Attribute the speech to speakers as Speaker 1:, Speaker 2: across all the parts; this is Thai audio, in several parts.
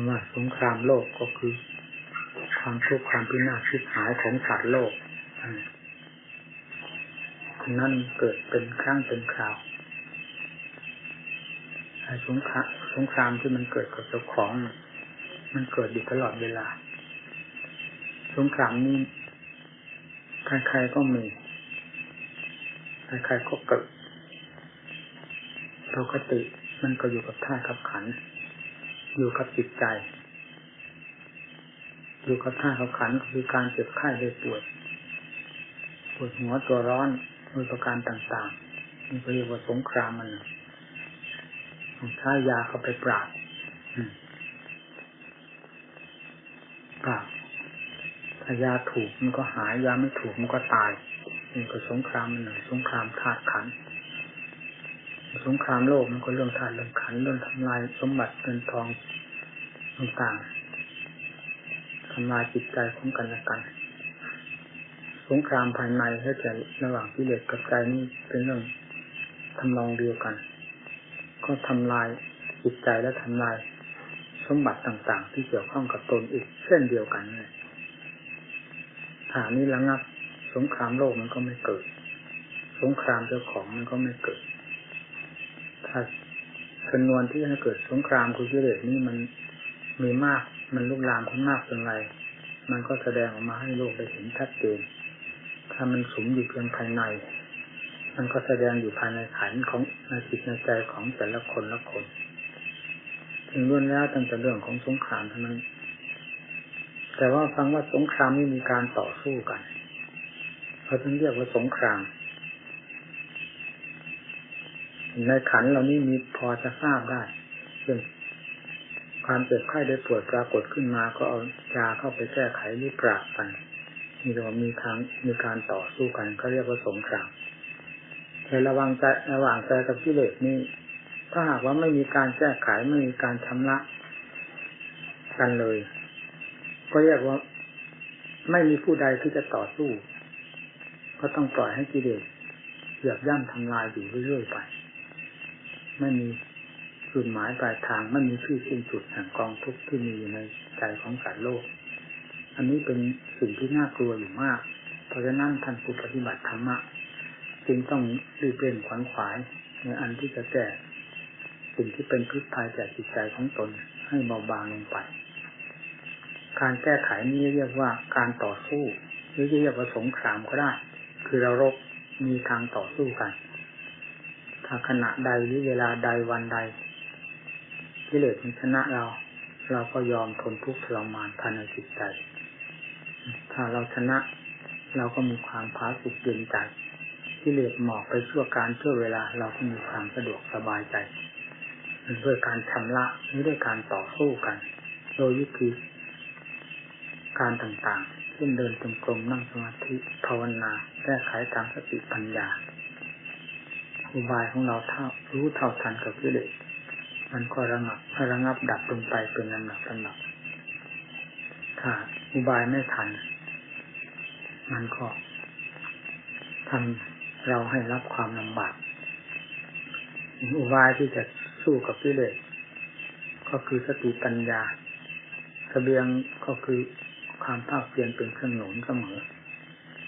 Speaker 1: ำว่าสงครามโลกก็คือ ความทุกข์ความพินาศชิบหายของสัตว์โลกนั่นเกิดเป็นครั้งเป็นคราวไอ้สงครามสงครามที่มันเกิดกับเจ้าของ มันเกิดอยู่ตลอดเวลา สงครามนี้ใครๆก็มีใครๆก็เกิดปกติมันก็อยู่กับท่ากับขัน อยู่กับจิตใจ อยู่กับท่ากับขันคือการเจ็บไข้ได้ป่วยปวดหัวตัวร้อนมีประการต่างๆมันเรียกว่าสงครามมันใช้ยาเข้าไปปราบปราบถ้ายาถูกมันก็หายยาไม่ถูกมันก็ตายนี่ก็สงครามมันหนึ่งสงครามธาตุขัน สงครามโลกมันก็เรื่องธาตุเรื่องขันเรื่องทำลายสมบัติเงินทองต่างๆทำลายจิตใจของกันและกัน สงครามภายในให้แก่ระหว่างกิเลสกับใจนี่เป็นเรื่องทำนองเดียวกัน ก็ทำลายจิตใจและทำลายสมบัติต่างๆ ที่เกี่ยวข้องกับตนอีกเช่นเดียวกันเลยฐานนี้ระงับ สงครามโลกมันก็ไม่เกิด สงครามเจ้าของมันก็ไม่เกิด ถ้าจำนวนที่ให้เกิดสงครามคือกิเลสนี่มันมีมาก มันลุกลามขึ้นมากเป็นไร มันก็แสดงออกมาให้โลกได้เห็นชัดเจน ถ้ามันสมอยู่เพียงภายใน มันก็แสดงอยู่ภายในขันของในจิตในใจของแต่ละคนละคนถึงล้วนแล้วตั้งแต่เรื่องของสงครามเท่านั้น แต่ว่าฟังว่าสงครามนี่มีการต่อสู้กัน เขาถึงเรียกว่าสงคราม ในขันเรานี่มีพอจะทราบได้เช่นความเจ็บไข้ได้ปวดปรากฏขึ้นมาก็เอายาเข้าไปแก้ไขหรือปราบกันมีเรามีทางมีการต่อสู้กันเขาเรียกว่าสงครามในระวังใจระหว่างใจกับกิเลสนี่ถ้าหากว่าไม่มีการแก้ไขไม่มีการชำระกันเลย ก็เรียกว่า ไม่มีผู้ใดที่จะต่อสู้ ก็ต้องปล่อยให้กิเลสเหยียบย่ำทำลายอยู่เรื่อยๆไป ไม่มีจุดหมายปลายทางไม่มีที่สิ้นสุดแห่งกองทุกข์ที่มีอยู่ในใจของสัตว์โลก อันนี้เป็นสิ่งที่น่ากลัวอยู่มาก เพราะฉะนั้นท่านผู้ปฏิบัติธรรมะจึงต้องรีบเร่งขวัญขวายในอันที่จะแก้สิ่งที่เป็นพิษภัยแก่จิตใจของตนให้เบาบางลงไป การแก้ไขนี้เรียกว่าการต่อสู้ หรือเรียกว่าสงครามก็ได้ คือเรารบมีทางต่อสู้กัน ถ้าขณะใดหรือเวลาใดวันใดกิเลสมันชนะเรา เราก็ยอมทนทุกข์ทรมานภายในจิตใจ ถ้าเราชนะ เราก็มีความพาสุขเย็นใจกิเลสหมอกไปชั่วการชั่วเวลาเราก็มีความสะดวกสบายใจด้วยการชำระหรือด้วยการต่อสู้กัน โดยวิธีการต่างๆเช่นเดินจงกรมนั่งสมาธิภาวนาแก้ไขตามสติปัญญา อุบายของเราเท่ารู้เท่าทันกับกิเลสมันก็ระงับระงับดับลงไปเป็นลำดับลำดับถ้าอุบายไม่ทัน มันก็ทำเราให้รับความลำบากอุบายที่จะสู้กับกิเลสก็คือสติปัญญาสเสบียงก็คือความภาคเพียรเป็นเครื่องหนุนเสมอ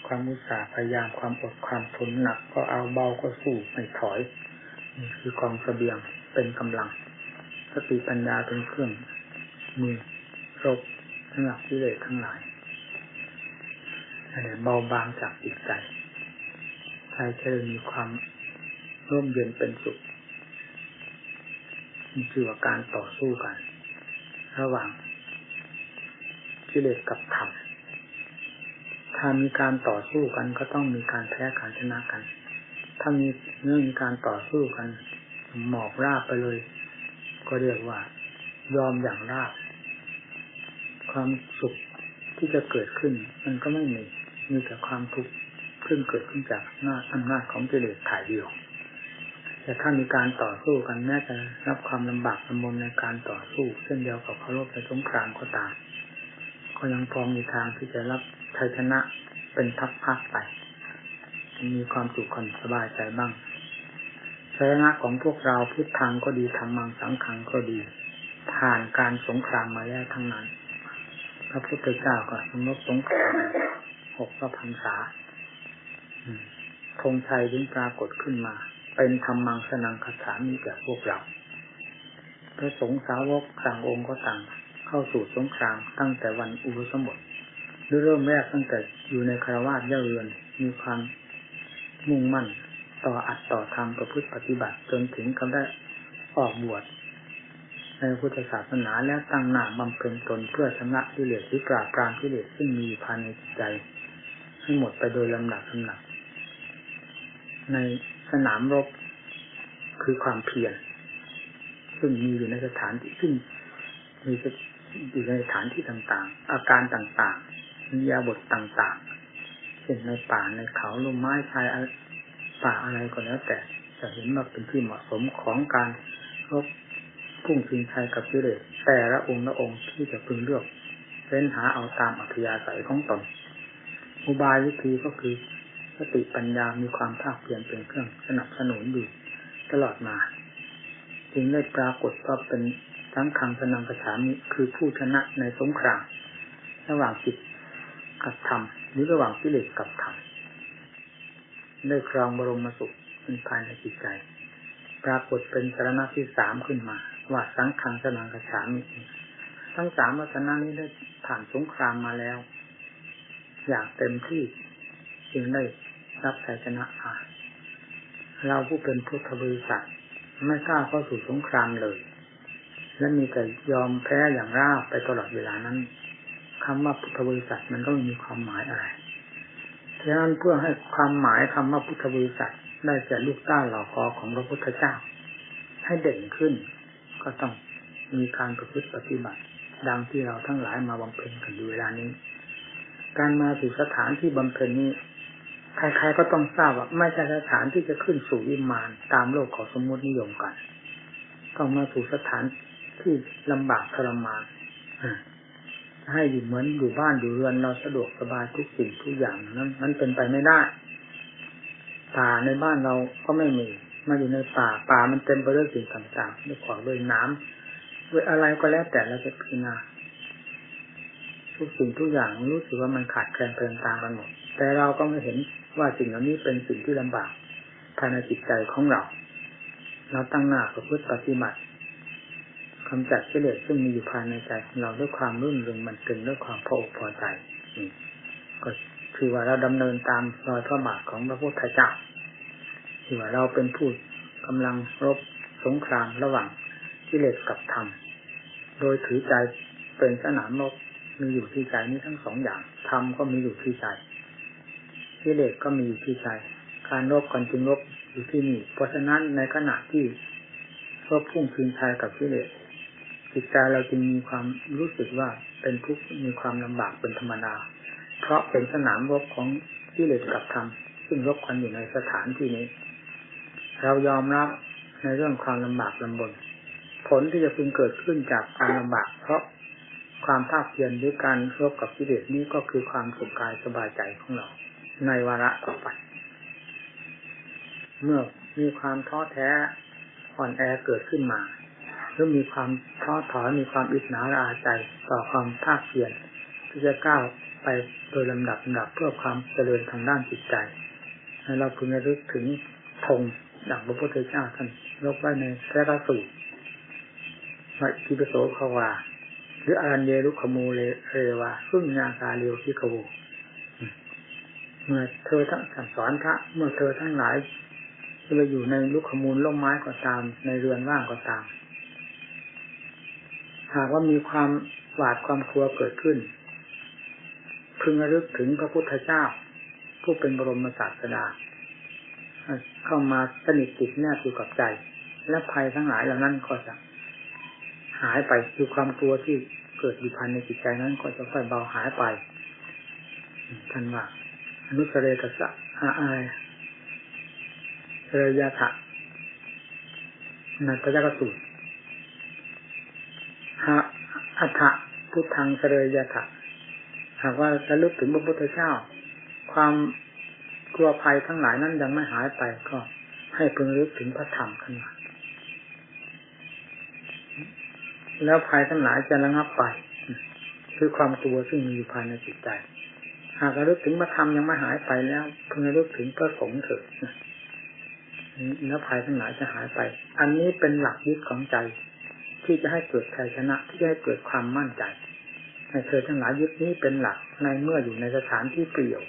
Speaker 1: ความมุสาพยายามความอดความทนหนัก ก็เอาเบาก็สู้ไม่ถอยนี่คือกองเสบียงเป็นกำลัง สติปัญญาเป็นเครื่องมือรบสำหรับกิเลสทั้งหลายเบาบางจากจิตใจใครจะมีความร่มเย็นเป็นสุขนี่คือว่าการต่อสู้กัน ระหว่างกิเลสกับธรรม ถ้ามีการต่อสู้กันก็ต้องมีการแพ้การชนะกัน ถ้ามีเรื่องมีการต่อสู้กัน หมอบราบไปเลย ก็เรียกว่า ยอมอย่างราบ ความสุขที่จะเกิดขึ้น มันก็ไม่มี มีแต่ความทุกข์ขึ้นเกิดขึ้นจากหน้าอำนาจของกิเลสถ่ายเดียว แต่ถ้ามีการต่อสู้กันแม้จะรับความลำบากลำบนในการต่อสู้เช่นเดียวกับเคารพในสงครามก็ตาม ก็ยังพอมีทางที่จะรับ ชัยชนะเป็นพักๆไปมีความสุขความสบายใจบ้างชัยชนะของพวกเราพุทธังก็ดีธรรมังสังขังก็ดี ผ่านการสงครามมาแล้วทั้งนั้น พระพุทธเจ้าก็สมรบสงครามหกพระพรรษาธงชัยถึงปรากฏขึ้นมา เป็นธรรมังสนังคาถามีแก่พวกเราพระสงฆ์สาวกต่างองค์ก็ต่างเข้าสู่สงครามตั้งแต่วันอุปสมบท เริ่มแรกตั้งแต่อยู่ในคารวาสเย่าเรือนมีความมุ่งมั่น ต่ออัดต่อทำประพฤติปฏิบัติจนถึงกับได้ออกบวชในพุทธศาสนาแล้วตั้งหน้าบำเพ็ญตนเพื่อชำระกิเลสหรือปราบปรามกิเลสซึ่งมีภายในจิตใจให้หมดไปโดยลำดับลำดับในสนามรบคือความเพียรซึ่งมีอยู่ในสถานที่ซึ่งมีอยู่ในสถานที่ต่างๆ อาการต่างๆ มียาบทต่างๆ เช่นในป่าในเขาลมไม้ชายป่าอะไรก็แล้ว แต่จะเห็นว่าเป็นที่เหมาะสมของการรบพุ่งชิงชัยกับกิเลสแต่ละองค์ละองค์ที่จะพึงเลือกเฟ้นหาเอาตามอัธยาศัยของตน อุบายวิธีก็คือสติปัญญามีความภาคเพียรเป็นเครื่องสนับสนุนอยู่ตลอดมา จึงได้ปรากฏว่าเป็นทั้งคังสนังกระฉามิคือผู้ชนะในสงคราม ระหว่างจิต กับธรรมหรือระหว่างกิเลสกับธรรมได้ครองบรมสุขเป็นภายในจิตใจ ปรากฏเป็นสารณะที่สามขึ้นมา ว่าสังขังสนังกระฉามิทั้งสามวัฒนานี้ได้ผ่านสงครามมาแล้ว อย่างเต็มที่จึงได้รับชัยชนะมาเราผู้เป็นพุทธบริษัทไม่กล้าเข้าสู่สงครามเลย และมีแต่ยอมแพ้อย่างราบไปตลอดเวลานั้น คำว่าพุทธบริษัทมันก็ไม่มีความหมายอะไรฉะนั้นเพื่อให้ความหมายคำว่าพุทธบริษัทได้แก่ลูกต้าเหล่าคอของพระพุทธเจ้า ให้เด่นขึ้น ก็ต้องมีการประพฤติปฏิบัติ ดังที่เราทั้งหลายมาบำเพ็ญกันอยู่เวลานี้ การมาสู่สถานที่บำเพ็ญนี้ใครๆก็ต้องทราบว่าไม่ใช่สถานที่จะขึ้นสู่วิมานตามโลกของสมมตินิยมกัน ต้องมาสู่สถานที่ลำบากทรมาน ให้อยู่เหมือนอยู่บ้านอยู่เรือนเราสะดวกสบายทุกสิ่งทุกอย่างนั้นมันเป็นไปไม่ได้ป่าในบ้านเราก็ไม่มีมาอยู่ในป่าป่ามันเต็มไปด้วยสิ่งต่างๆด้วยขวางด้วยน้ำด้วยอะไรก็แล้วแต่เราจะพิจารณาทุกสิ่งทุกอย่างรู้สึกว่ามันขาดแคลนเพลินตามกันหมดแต่เราก็ไม่เห็นว่าสิ่งเหล่านี้เป็นสิ่งที่ลำบากภายในจิตใจของเรา เราตั้งหน้าประพฤติปฏิบัติ คำจัดกิเลสซึ่งมีอยู่ภายในใจของเราด้วยความรุ่นเรืองมันเป็นด้วยความพออกพอใจนี่ก็คือว่าเราดำเนินตามรอยพระบาทของพระพุทธเจ้าคือว่าเราเป็นผู้กำลังรบสงครามระหว่างกิเลสกับธรรม โดยถือใจเป็นสนามรบมีอยู่ที่ใจนี้ทั้งสองอย่างธรรมก็มีอยู่ที่ใจกิเลสก็มีอยู่ที่ใจ การรบกันจึงรบอยู่ที่นี่ เพราะฉะนั้นในขณะที่รบพุ่งคืนชัยกับกิเลส จิตใจเราจึงมีความรู้สึกว่าเป็นทุกข์มีความลำบากเป็นธรรมดา เพราะเป็นสนามรบของกิเลสกับธรรมซึ่งรบกันอยู่ในสถานที่นี้ เรายอมรับในเรื่องความลำบากลำบน ผลที่จะพึงเกิดขึ้นจากความลำบาก เพราะความภาคเพียรด้วยการรบกับกิเลสนี้ก็คือความสุขกายสบายใจของเรา ในวาระต่อไป เมื่อมีความท้อแท้อ่อนแอเกิดขึ้นมา หรือมีความท้อถอยมีความอิจฉาระอาใจต่อความภาคเพียรที่จะก้าวไปโดยลำดับลำดับเพื่อความเจริญทางด้านจิตใจให้เราพึงระลึกถึงธงดังพระพุทธเจ้าท่านยกไว้ในพระราสูตรว่าทิปโสภาวา หรืออรัญเยรุขโมเลเรวาซึ่งญาตาเรียวที่ขโวเมื่อเธอทั้งสอนพระเมื่อเธอทั้งหลายจะอยู่ในลุกขมูลล่มไม้ก็ตาม ในเรือนว่างก็ตาม หากว่ามีความหวาดความกลัวเกิดขึ้น พึงระลึกถึงพระพุทธเจ้า ผู้เป็นบรมศาสดา เข้ามาสนิทติดแนบอยู่กับใจ และภัยทั้งหลายเหล่านั้นก็จะหายไปคือความกลัวที่เกิดอยู่ภายในจิตใจนั้น ก็จะค่อยเบาหายไปท่านว่าอนุสเรกสะอาอเรยาถะในพระยากสูตร หาอัฏฐพุทธังเสรยาถะหากว่าระลึกถึงพระพุทธเจ้า ความกลัวภัยทั้งหลายนั้นยังไม่หายไปก็ให้พึงรึกถึงพระธรรมขึ้นมาแล้วภัยทั้งหลายจะระงับไป คือความกลัวซึ่งมีอยู่ภายในจิตใจ หากระลึกถึงพระธรรมยังไม่หายไปแล้วเพิ่งระลึกถึงพระสงฆ์เถิดแล้วภัยทั้งหลายจะหายไป อันนี้เป็นหลักยึดของใจ ที่จะให้เกิดชัยชนะที่จะให้เกิดความมั่นใจให้เธอทั้งหลายยึดนี้เป็นหลักในเมื่ออยู่ในสถานที่เปลี่ยว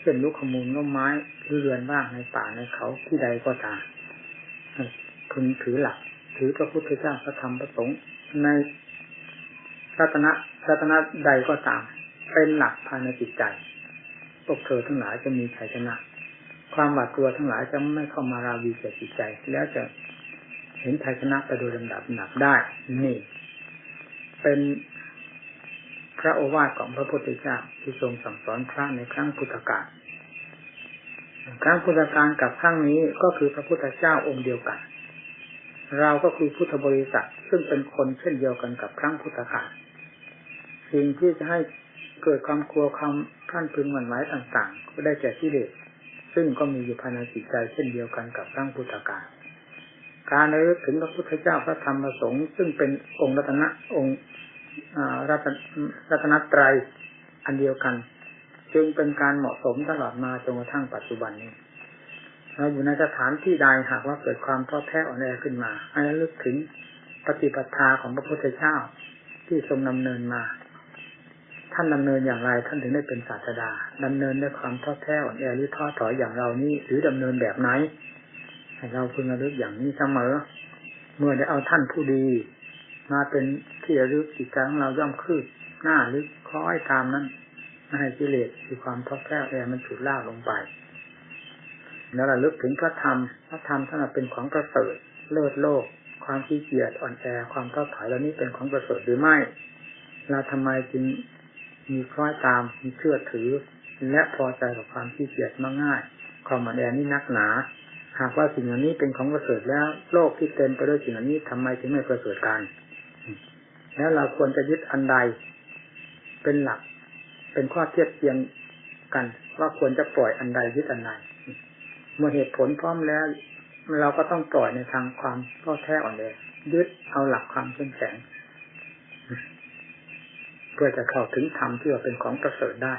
Speaker 1: เช่นลูกขมูลก็ไม้หรือเรือนบ้างในป่าในเขาที่ใดก็ตามพึงถือหลัก ถือพระพุทธเจ้าพระธรรมพระสงฆ์ในรัตนะรัตนะใดก็ตาม เป็นหลักภายในจิตใจพวกเธอทั้งหลายจะมีชัยชนะ ความหวาดกลัวทั้งหลายจะไม่เข้ามาราวีแก่จิตใจ แล้วจะ เห็นชัยชนะไปโดยลำดับหนับได้ นี่ เป็นพระโอวาทของพระพุทธเจ้าที่ทรงสั่งสอนพระในครั้งพุทธกาลครั้งพุทธกาลกับครั้งนี้ก็คือพระพุทธเจ้าองค์เดียวกัน เราก็คือพุทธบริษัทซึ่งเป็นคนเช่นเดียวกันกับครั้งพุทธกาลสิ่งที่จะให้เกิดความกลัวความท่านพึงหวั่นไหวต่างๆ ก็ได้แก่ที่เด็ซึ่งก็มีอยู่ภายในจิตใจเช่นเดียวกันกับครั้งพุทธกาล การระลึกถึงพระพุทธเจ้าพระธรรมพระสงฆ์ซึ่งเป็นองค์รัตนะองค์รัตนตรัยอันเดียวกัน จึงเป็นการเหมาะสมตลอดมาจนกระทั่งปัจจุบันนี้เราอยู่ในสถานที่ใดหากว่าเกิดความท้อแท้อ่อนแอขึ้นมาให้ระลึกถึงปฏิปทาของพระพุทธเจ้าที่ทรงดำเนินมา ท่านดำเนินอย่างไรท่านถึงได้เป็นศาสดาดำเนินด้วยความท้อแท้อ่อนแอหรือท้อถอยอย่างเรานี้หรือดำเนินแบบไหน ให้เราพึงระลึกอย่างนี้เสมอ เมื่อได้เอาท่านผู้ดี มาเป็นที่ระลึกจิตใจของเราย่อมคืบหน้าลึกคล้อยตามนั้นไม่ให้กิเลสคือความท้อแท้แอมันฉุดล่าลงไป แล้วระลึกถึงพระธรรม พระธรรมท่านเป็นของประเสริฐเลิศโลก ความขี้เกียจอ่อนแอความท้อถอยแล้วนี้เป็นของประเสริฐหรือไม่เราทำไมจึงมีคล้อยตามมีเชื่อถือ และพอใจกับความขี้เกียจมาง่ายความอ่อนแอนี่นักหนา หากว่าสิ่งเหล่านี้เป็นของประเสริฐแล้ว โลกที่เต็มไปด้วยสิ่งเหล่านี้ทำไมถึงไม่ประเสริฐกันแล้วเราควรจะยึดอันใด เป็นหลัก เป็นข้อเทียบเทียงกัน ว่าควรจะปล่อยอันใดยึดอันใดเมื่อเหตุผลพร้อมแล้ว เราก็ต้องปล่อยในทางความข้อแท้อ่อนแอยึดเอาหลักความเข้มแข็งเพื่อจะเข้าถึงธรรมที่ว่าเป็นของประเสริฐได้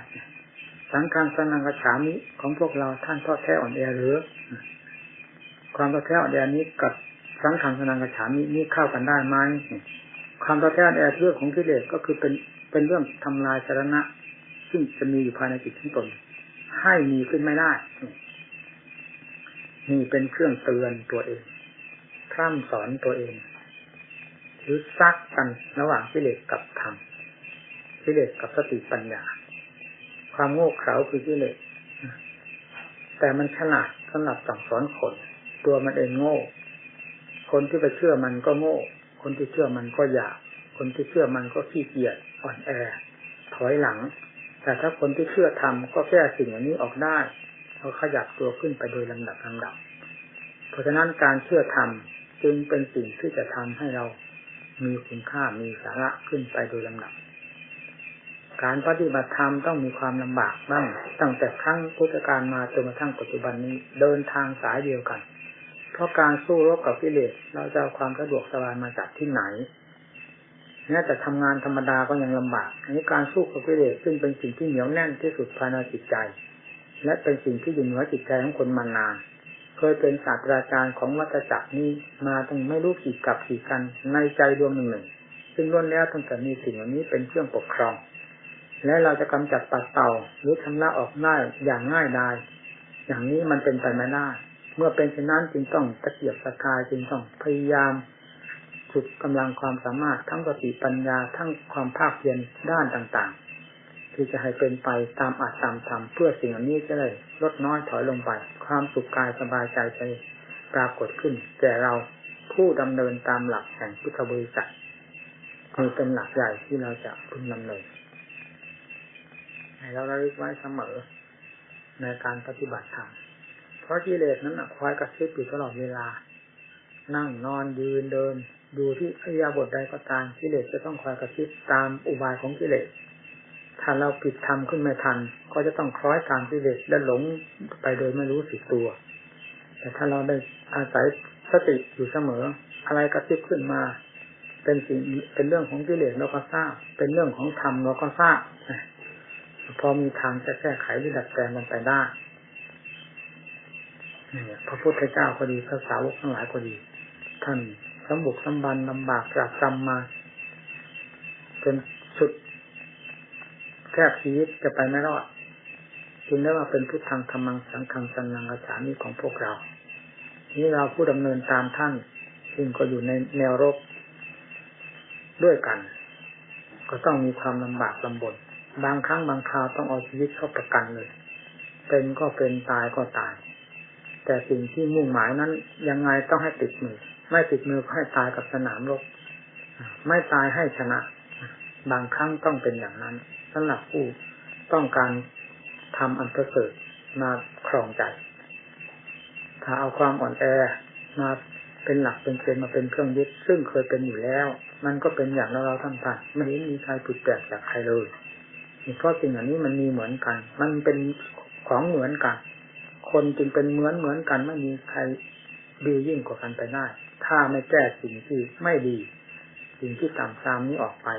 Speaker 1: สังฆางสนังกระฉามิของพวกเราท่านท้อแท้อ่อนแอหรือ ความท้อแท้อ่แอนี้กับสังฆางสนังกระฉามินี้เข้ากันได้ไหมความท้อแท้แอเรื่องของกิเลสก็คือเป็นเป็นเรื่องทำลายสาระซึ่งจะมีอยู่ภายในจิตของตนให้มีขึ้นไม่ได้นี่เป็นเครื่องเตือนตัวเองพร่ำสอนตัวเอง หรือซักกันระหว่างกิเลสกับธรรมกิเลสกับสติปัญญา ความโง่เขลาคือกิเลสแต่มันฉลาดสำหรับสั่งสอนคน ตัวมันเองโง่ คนที่ไปเชื่อมันก็โง่ คนที่เชื่อมันก็อยาก คนที่เชื่อมันก็ขี้เกียจอ่อนแอ ถอยหลัง แต่ถ้าคนที่เชื่อทำก็แก้สิ่งเหล่านี้ออกได้เขาขยับตัวขึ้นไปโดยลำดับลำดับ เพราะฉะนั้นการเชื่อทำจึงเป็นสิ่งที่จะทำให้เรามีคุณค่ามีสาระขึ้นไปโดยลำดับ การปฏิบัติธรรมต้องมีความลำบากบ้างตั้งแต่ครั้งพุทธกาลมาจนกระทั่งปัจจุบันนี้เดินทางสายเดียวกัน เพราะการสู้รบกับกิเลสเราจะเอาความสะดวกสบายมาจากที่ไหนแม้แต่ทำงานธรรมดาก็ยังลำบากอันนี้การสู้กับกิเลสซึ่งเป็นสิ่งที่เหนียวแน่นที่สุดภายในจิตใจ และเป็นสิ่งที่อยู่เหนือจิตใจของคนมานาน เคยเป็นศาสตราจารย์ของวัฏจักรนี้มาตั้งไม่รู้กี่กับกี่กันในใจดวงหนึ่งหนึ่งซึ่งล้วนแล้วตั้งแต่มีสิ่งเหล่านี้เป็นเครื่องปกครอง และเราจะกำจัดปัดเต่าหรือทำละออกง่ายอย่างง่ายดายอย่างนี้มันเป็นไปไม่ได้ เมื่อเป็นเช่นนั้นจึงต้องตะเกียบตะกายจึงต้องพยายามสุดกำลังความสามารถทั้งสติปัญญาทั้งความภาคเพียรด้านต่างๆ ที่จะให้เป็นไปตามอาจตามธรรมเพื่อสิ่งนี้จะได้ลดน้อยถอยลงไป ความสุขกายสบายใจใจปรากฏขึ้นแก่เราผู้ดำเนินตามหลักแห่งพุทธบริษัทมีเป็นหลักใหญ่ที่เราจะพึงดำเนินให้เราระลึกไว้เสมอในการปฏิบัติธรรม เพราะกิเลสนั้นคอยกระซิบอยู่ตลอดเวลา นั่งนอนยืนเดิน ดูที่อริยบทใดก็ตามกิเลสจะต้องคอยกระซิบตามอุบายของกิเลสถ้าเราผิดทำขึ้นไม่ทัน ก็จะต้องคล้อยตามกิเลสและหลงไปโดยไม่รู้สึกตัว แต่ถ้าเราได้อาศัยสติอยู่เสมอ อะไรกระซิบขึ้นมา เป็นสิ่งเป็นเรื่องของกิเลสเราก็ทราบ เป็นเรื่องของธรรมเราก็ทราบพอมีทางจะแก้ไขหรือดัดแปลงมันไปได้ พระพุทธเจ้าก็ดีพระสาวกทั้งหลายก็ดี ท่านสมบุกสมบันลำบากจากจำมาจนสุดแค่ชีวิตจะไปไม่รอดจึงได้ว่าเป็นพุทธังธรรมังสังฆังสันนังกระฉามีของพวกเรา นี่เราผู้ดำเนินตามท่านซึ่งก็อยู่ในแนวรบด้วยกัน ก็ต้องมีความลำบากลำบน บางครั้งบางคราวต้องเอาชีวิตเข้าประกันเลย เป็นก็เป็นตายก็ตาย แต่สิ่งที่มุ่งหมายนั้น ยังไงต้องให้ติดมือ ไม่ติดมือก็ให้ตายกับสนามรบไม่ตายให้ชนะ บางครั้งต้องเป็นอย่างนั้นสำหรับผู้ต้องการทำอันประเสริฐมาครองใจ ถ้าเอาความอ่อนแอมาเป็นหลักเป็นเกณฑ์มาเป็นเครื่องยึด ซึ่งเคยเป็นอยู่แล้ว มันก็เป็นอย่างเราเราท่านท่านไม่เห็นมีใครผิดแปลกจากใครเลยเพราะสิ่งเหล่านี้มันมีเหมือนกัน มันเป็นของเหมือนกัน คนจึงเป็นเหมือนเหมือนกันไม่มีใครดียิ่งกว่ากันไปได้ ถ้าไม่แก้สิ่งที่ไม่ดี สิ่งที่ต่ำตามนี้ออกไป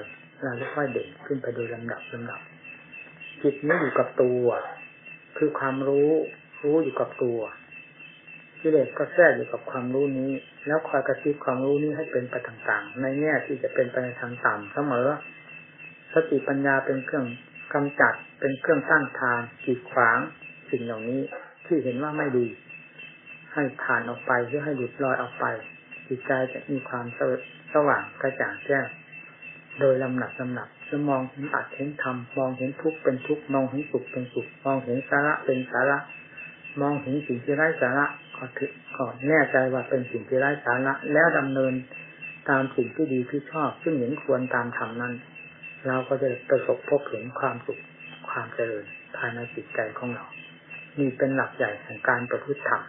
Speaker 1: เราจะค่อยเด่นขึ้นไปโดยลำดับลำดับ จิตนี้อยู่กับตัว คือความรู้ รู้อยู่กับตัวกิเลสก็แทรกอยู่กับความรู้นี้ แล้วคอยกระซิบความรู้นี้ให้เป็นไปต่างๆ ในแง่ที่จะเป็นไปในทางต่ำเสมอ สติปัญญาเป็นเครื่องกำจัดเป็นเครื่องตั้งทางกีดขวางสิ่งเหล่านี้ ที่เห็นว่าไม่ดี ให้ผ่านออกไปหรือให้หลุดลอยออกไปจิตใจจะมีความสว่างกระจ่างแจ้งโดยลำหนับลำหนับจะมองเห็นอัดเห็นธรรมมองเห็นทุกข์เป็นทุกข์มองเห็นสุขเป็นสุขมองเห็นสาระเป็นสาระ มองเห็นสิ่งที่ไร้สาระก็ถือก่อนแน่ใจว่าเป็นสิ่งที่ไร้สาระ แล้วดำเนินตามสิ่งที่ดีที่ชอบ ซึ่งเห็นควรตามธรรมนั้น เราก็จะประสบพบเห็นความสุขความเจริญภายในจิตใจของเรา นี่เป็นหลักใหญ่แห่งการประพฤติธรรม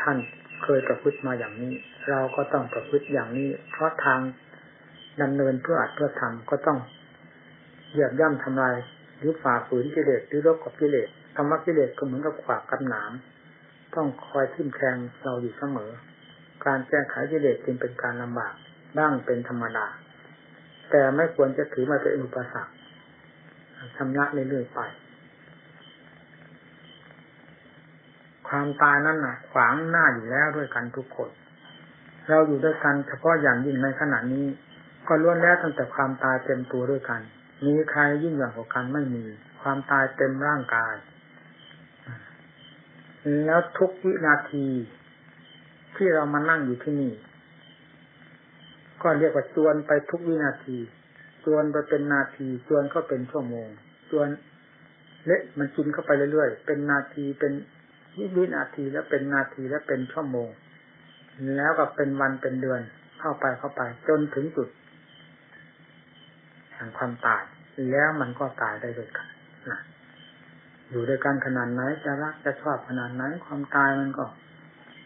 Speaker 1: ท่านเคยประพฤติมาอย่างนี้ เราก็ต้องประพฤติอย่างนี้ เพราะทางดำเนินเพื่ออัดเพื่อทำก็ต้องเหยียบย่ำทำลายหรือฝ่าฝืนกิเลสหรือรบกับกิเลสธรรมะกิเลสก็เหมือนกับขวากกับหนามต้องคอยทิ่มแทงเราอยู่เสมอ การแก้ไขกิเลสจึงเป็นการลำบากบ้างเป็นธรรมดา แต่ไม่ควรจะถือมาเป็นอุปสรรคชำระเรื่อยๆไป ความตายนั่นน่ะขวางหน้าอยู่แล้วด้วยกันทุกคน เราอยู่ด้วยกันเฉพาะอย่างยิ่งในขณะนี้ ก็ล้วนแล้วตั้งแต่ความตายเต็มตัวด้วยกัน มีใครยิ่งอย่างกว่ากันไม่มี ความตายเต็มร่างกาย แล้วทุกวินาที ที่เรามานั่งอยู่ที่นี่ ก็เรียกว่าจวนไปทุกวินาทีจวนไปเป็นนาทีจวนก็เป็นชั่วโมงจวนเละมันกินเข้าไปเรื่อยๆ เป็นนาทีเป็น วินาทีแล้วเป็นนาทีแล้วเป็นชั่วโมง แล้วก็เป็นวันเป็นเดือนเข้าไปเข้าไป จนถึงจุดแห่งความตาย แล้วมันก็ตายได้ด้วยกันนะอยู่ด้วยกันขนาดไหนจะรักจะชอบขนาดไหนความตายมันก็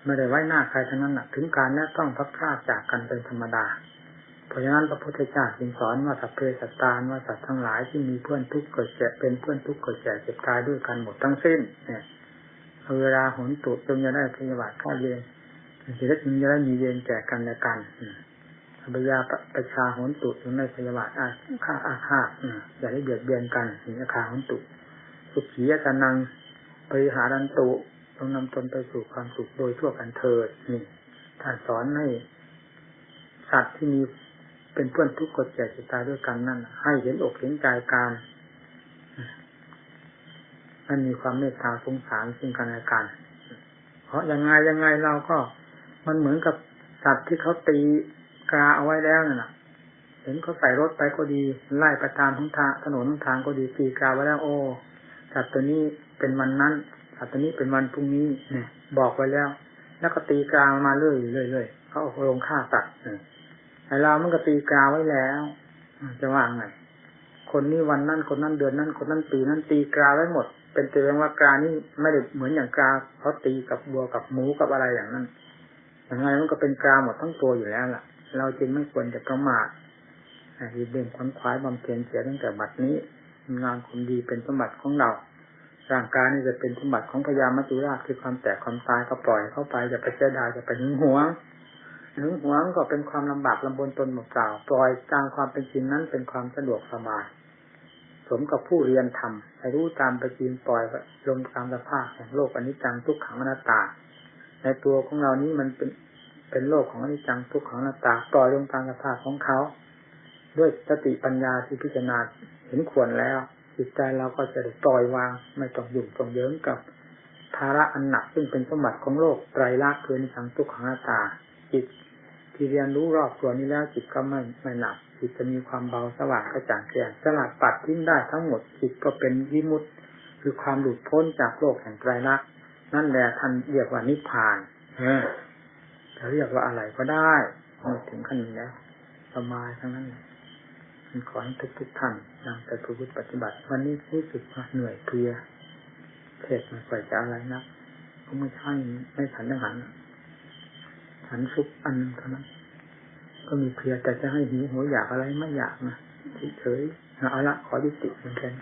Speaker 1: ไม่ได้ไว้หน้าใครทั้งนั้นนะถึงการนี้ต้องพัดพลาดจากกันเป็นธรรมดา เพราะฉะนั้นพระพุทธเจ้าจึงสอนว่าสัพเพสัตตานว่าสัตว์ทั้งหลายที่มีเพื่อนทุกข์เกิดแก่เป็นเพื่อนทุกข์เกิดแก่เจ็บตายด้วยกันหมดทั้งสิ้นเนี่ย เวลาหนตุจงจะได้พยาบาทข้าเย็นจะได้จึงจะได้มีเย็นแก่กันและกันอภิยาประชาหนตุจงได้พยาบาทอาฆาอาฆาตอย่าได้เบียดเบียนกันนี่อาคาหนตุสุขียตานังปริหารันตุต้องนำตนไปสู่ความสุขโดยทั่วกันเถิดนี่ท่านสอนให้สัตว์ที่มีเป็นเพื่อนทุกข์กดแก่จิตตายด้วยกันนั่นให้เห็นอกเห็นใจการ มันมีความเมตตาสงสารซึ่งกันและกัน เพราะยังไงยังไงเราก็มันเหมือนกับสัตว์ที่เขาตีกาเอาไว้แล้วน่ะเห็นเขาใส่รถไปก็ดี ไล่ไปตามทั้งทางถนนทั้งทางก็ดีตีกาไว้แล้วโอ้สัตว์ตัวนี้เป็นวันนั้นสัตว์ตัวนี้เป็นวันพรุ่งนี้เนี่ยบอกไว้แล้ว แล้วก็ตีกามาเรื่อยเรื่อยๆเขาเอาลงฆ่าสัตว์ไอ้เรามันก็ตีกาไว้แล้วจะว่างไงคนนี้วันนั้นคนนั้นเดือนนั้นคนนั้นปีนั้นตีกาไว้หมด เป็นตัวเองว่ากานี่ไม่ได้เหมือนอย่างกาเขาตีกับบัวกับหมูกับอะไรอย่างนั้นอยังไงมันก็เป็นกาหมดทั้งตัวอยู่แล้วล่ะ เราจึงไม่ควรจะประมาทรีบเร่งขวนขวายบำเพ็ญเสียตั้งแต่บัดนี้งานคนดีเป็นสมบัติของเราร่างกายนี่จะเป็นสมบัติของพญามัจจุราชคือความแตกความตายก็ปล่อยเข้าไปจะไปเสียดายจะไปหึงหวงหึงหวงก็เป็นความลำบากลำบนตนหมดเปล่าปล่อยตามความเป็นจริงนั้นเป็นความสะดวกสบาย สมกับผู้เรียนทำให้รู้ตามไปจริงปล่อยลงตามสภาพแห่งโลกอนิจจังทุกขังอนัตตา ในตัวของเรานี้มันเป็นเป็นโลกของอนิจจังทุกขังอนัตตาปล่อยลงตามสภาพของเขา ด้วยสติปัญญาที่พิจารณาเห็นควรแล้วจิตใจเราก็จะปล่อยวางไม่ต้องยุ่งต้องเยิ้งกับภาระอันหนักซึ่งเป็นสมบัติของโลกไตรลักษณ์คืออนิจจังทุกขังอนัตตา จิตที่เรียนรู้รอบตัวนี้แล้วจิตก็ไม่ไม่หนัก จิตจะมีความเบาสว่างกระจ่างแจ้งสลัดปัดทิ้งได้ทั้งหมดจิตก็เป็นวิมุตติคือความหลุดพ้นจากโลกแห่งไตรลักษณ์นั่นแหละท่านเรียกว่านิพพานเออจะเรียกว่าอะไรก็ได้มาถึงขั้นนี้แล้วสบายทั้งนั้นเลยขอให้ทุกทุกท่านนำไปประพฤติปฏิบัติ วันนี้รู้สึกว่าเหนื่อยเพลียเทศไมันค่อยจะอะไรนะก็ไม่ใช่ไม่ฉันยังหันฉันซุปอันหนึงเท่านั้น ก็มีเพียแต่จะให้หิวหัวอยากอะไรไม่อยากนะเฉยๆเอาละขอยุติเหมือนกัน